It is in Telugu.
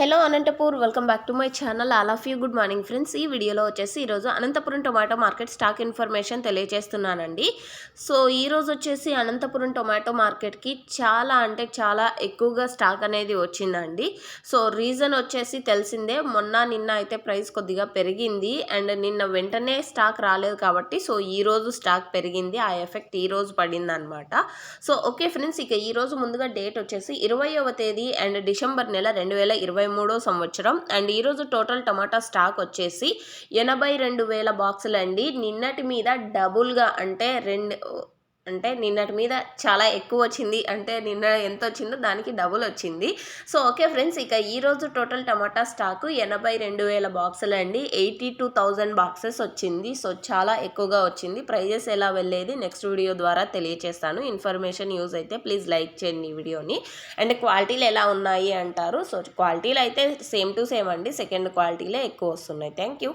Hello Anantapur welcome back to my channel all of you good morning friends ఈ వీడియోలో వచ్చేసి ఈరోజు Anantapuram tomato market stock information తెలియజేస్తున్నానండి. So ఈరోజు వచ్చేసి అనంతపురం టొమాటో మార్కెట్కి చాలా అంటే చాలా ఎక్కువగా స్టాక్ అనేది వచ్చిందండి. సో రీజన్ వచ్చేసి తెలిసిందే. మొన్న నిన్న అయితే ప్రైస్ కొద్దిగా పెరిగింది. అండ్ నిన్న వెంటనే స్టాక్ రాలేదు కాబట్టి సో ఈరోజు స్టాక్ పెరిగింది. ఆ ఎఫెక్ట్ ఈరోజు పడింది అనమాట సో ఓకే ఫ్రెండ్స్ ఇక ఈరోజు ముందుగా డేట్ వచ్చేసి ఇరవయవ తేదీ అండ్ డిసెంబర్ నెల రెండు వేల ఇరవై మూడో సంవత్సరం. అండ్ ఈరోజు టోటల్ టమాటా స్టాక్ వచ్చేసి ఎనభై రెండు వేల బాక్సులు అండి నిన్నటి మీద డబుల్గా అంటే రెండు అంటే నిన్నటి మీద చాలా ఎక్కువ వచ్చింది అంటే నిన్న ఎంత వచ్చిందో దానికి డబుల్ వచ్చింది సో ఓకే ఫ్రెండ్స్ ఇక ఈరోజు టోటల్ టమాటా స్టాకు ఎనభై రెండు వేల బాక్సులు అండి. ఎయిటీ టూ థౌజండ్ బాక్సెస్ వచ్చింది. సో చాలా ఎక్కువగా వచ్చింది. ప్రైజెస్ ఎలా వెళ్ళేది నెక్స్ట్ వీడియో ద్వారా తెలియచేస్తాను. ఇన్ఫర్మేషన్ యూజ్ అయితే ప్లీజ్ లైక్ చేయండి ఈ వీడియోని. అండ్ క్వాలిటీలు ఎలా ఉన్నాయి అంటారు. సో క్వాలిటీలు అయితే సేమ్ టు సేమ్ అండి. సెకండ్ క్వాలిటీలే ఎక్కువ వస్తున్నాయి థ్యాంక్ యూ.